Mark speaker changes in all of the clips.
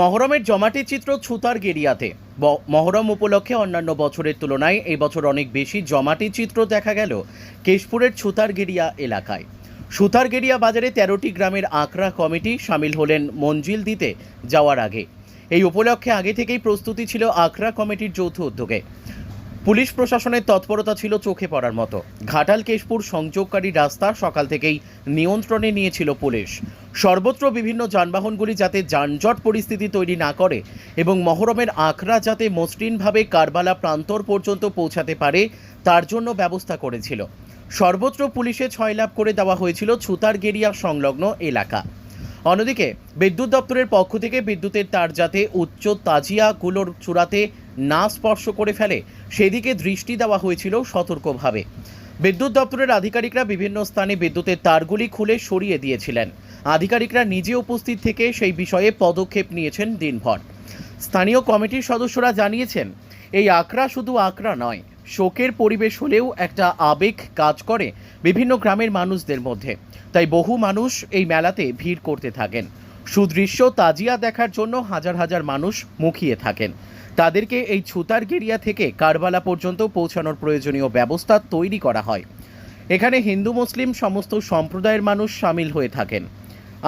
Speaker 1: মহরমের জমাটি চিত্র ছুতার গেরিয়াতে। মহরম উপলক্ষে অন্যান্য বছরের তুলনায় এবছর বছর অনেক বেশি জমাটি চিত্র দেখা গেল কেশপুরের ছুতার গেরিয়া এলাকায়। সুতার গেরিয়া বাজারে তেরোটি গ্রামের আঁকড়া কমিটি সামিল হলেন মঞ্জিল দিতে যাওয়ার আগে। এই উপলক্ষে আগে থেকেই প্রস্তুতি ছিল আখড়া কমিটির যৌথ উদ্যোগে। পুলিশ প্রশাসনের তৎপরতা ছিল চোখে পড়ার মতো। ঘাটাল কেশপুর সংযোগকারী রাস্তা সকাল থেকেই নিয়ন্ত্রণে নিয়েছিল পুলিশ। সর্বত্র বিভিন্ন যানবাহনগুলি যাতে যানজট পরিস্থিতি তৈরি না করে এবং মহরমের আখড়া যাতে মসৃণভাবে কারবালা প্রান্তর পর্যন্ত পৌঁছাতে পারে, তার জন্য ব্যবস্থা করেছিল। সর্বত্র পুলিশে ছয় লাভ করে দেওয়া হয়েছিল ছুতারগেরিয়া সংলগ্ন এলাকা। অন্যদিকে, বিদ্যুৎ দপ্তরের পক্ষ থেকে বিদ্যুতের তার যাতে উচ্চ তাজিয়াগুলোর চূড়াতে না স্পর্শ করে ফেলে সেদিকে দৃষ্টি দেওয়া হয়েছিল সতর্কভাবে। বিদ্যুৎ দপ্তরের আধিকারিকরা বিভিন্ন স্থানে বিদ্যুতের তারগুলি খুলে সরিয়ে দিয়েছিলেন। আধিকারিকরা নিজে উপস্থিত থেকে সেই বিষয়ে পদক্ষেপ নিয়েছেন দিনভর। স্থানীয় কমিটির সদস্যরা জানিয়েছেন, এই আঁকড়া শুধু আঁকড়া নয়, শোকের পরিবেশ হলেও একটা আবেগ কাজ করে বিভিন্ন গ্রামের মানুষদের মধ্যে। তাই বহু মানুষ এই মেলাতে ভিড় করতে থাকেন। সুদৃশ্য তাজিয়া দেখার জন্য হাজার হাজার মানুষ মুখিয়ে থাকেন। তাদেরকে এই ছুতার গেরিয়া থেকে কারবালা পর্যন্ত পৌঁছানোর প্রয়োজনীয় ব্যবস্থা তৈরি করা হয়। এখানে হিন্দু, মুসলিম সমস্ত সম্প্রদায়ের মানুষ সামিল হয়ে থাকেন।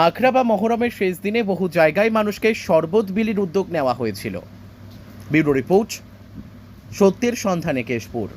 Speaker 1: আখড়া বা মহরমের শেষ দিনে বহু জায়গায় মানুষকে শরবত বিলির উদ্যোগ নেওয়া হয়েছিল। ব্যুরো রিপোর্ট, সত্যের সন্ধানে কেশপুর।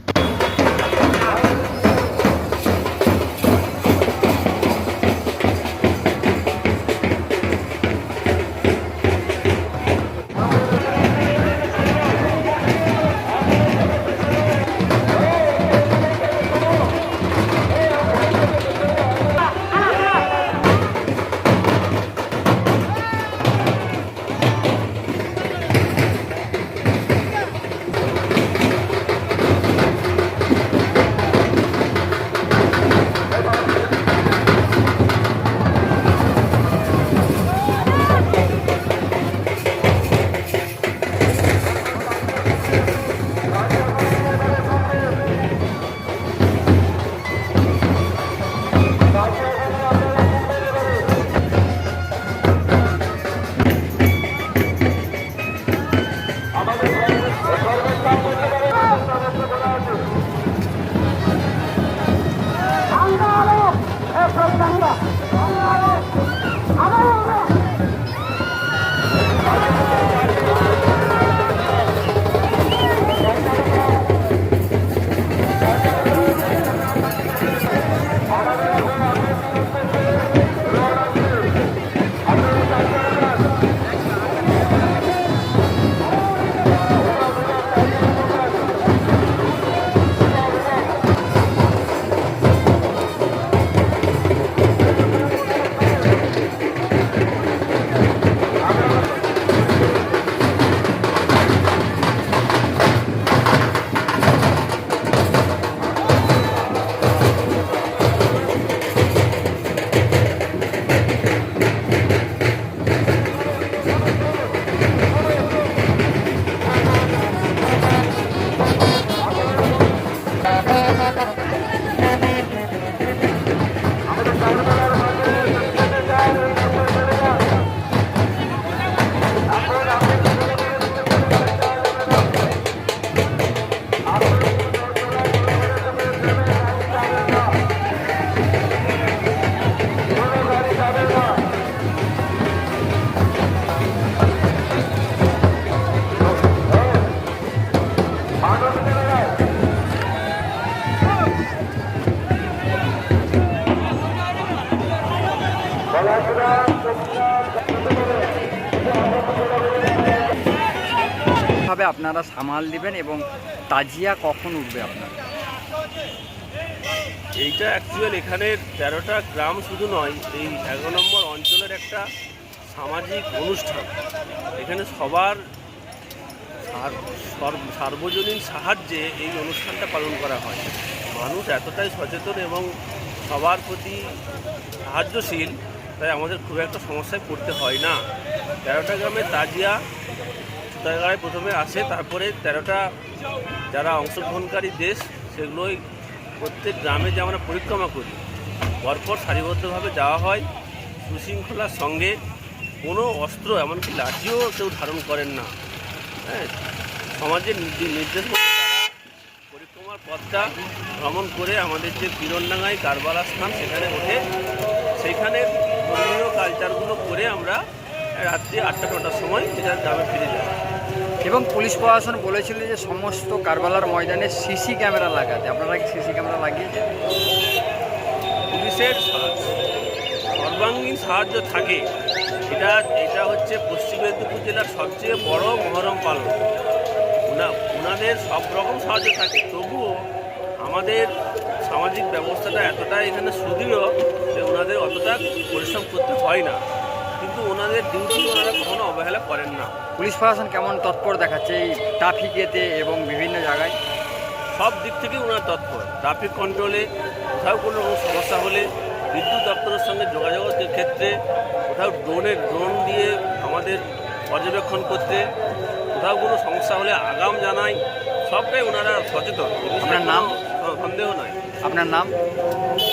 Speaker 2: আপনারা সামাল দিবেন এবং তাজিয়া কখন উঠবে আপনার?
Speaker 3: এইটা অ্যাকচুয়াল এখানের তেরোটা গ্রাম শুধু নয়, এই এগারো নম্বর অঞ্চলের একটা সামাজিক অনুষ্ঠান। এখানে সবার সার্বজনীন সাহায্যে এই অনুষ্ঠানটা পালন করা হয়। মানুষ এতটাই সচেতন এবং সবার প্রতি সাহায্যশীল তাই আমাদের খুব একটা সমস্যায় পড়তে হয় না। তেরোটা গ্রামে তাজিয়া সুতারগাঁয় প্রথমে আসে তারপরে তেরোটা যারা অংশগ্রহণকারী দেশ, সেগুলোই প্রত্যেক গ্রামে যে আমরা পরিক্রমা করি। পরপর সারিবদ্ধভাবে যাওয়া হয়, সুশৃঙ্খলার সঙ্গে। কোনো অস্ত্র, এমনকি লাঠিও কেউ ধারণ করেন না। হ্যাঁ সমাজের নির্দে- নির্দেশ পরিক্রমার পথটা ভ্রমণ করে আমাদের যে কিরণডাঙ্গাই কারবালা স্থান, সেখানে ওঠে। সেইখানে ধর্মীয় কালচারগুলো করে আমরা রাত্রি আটটা নটার সময় এটা গ্রামে ফিরে যাই।
Speaker 2: এবং পুলিশ প্রশাসন বলেছিল যে সমস্ত কারবালার ময়দানে সিসি ক্যামেরা লাগাতে। আপনারা কি সিসি ক্যামেরা লাগিয়েছেন?
Speaker 3: পুলিশের সর্বাঙ্গীন সাহায্য থাকে। এটা এটা হচ্ছে পশ্চিম মেদিনীপুর জেলার সবচেয়ে বড় মহরম পালন। ওনা ওনাদের সব রকম সাহায্য থাকে। তবুও আমাদের সামাজিক ব্যবস্থাটা এতটা এখানে সুদৃঢ় যে ওনাদের অতটা পরিশ্রম করতে হয় না। কিন্তু ওনাদের ডিউটি ওনারা কখনো অবহেলা করেন না।
Speaker 2: পুলিশ প্রশাসন কেমন তৎপর দেখাচ্ছে এই ট্রাফিকেতে এবং বিভিন্ন জায়গায়?
Speaker 3: সব দিক থেকে ওনার তৎপর। ট্রাফিক কন্ট্রোলে কোথাও কোনো রকম সমস্যা হলে বিদ্যুৎ দপ্তরের সঙ্গে যোগাযোগের ক্ষেত্রে কোথাও ড্রোনের ড্রোন দিয়ে আমাদের পর্যবেক্ষণ করতে কোথাও কোনো সমস্যা হলে আগাম জানাই সবটাই ওনারা সচেতন।
Speaker 2: আপনার নাম?
Speaker 3: সন্দেহ নাই।
Speaker 2: আপনার নাম?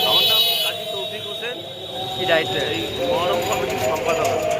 Speaker 3: আমার নাম কাজী তৌফিক হোসেন।
Speaker 2: কি দায়িত্বে
Speaker 3: এই কমিটির সম্পাদক।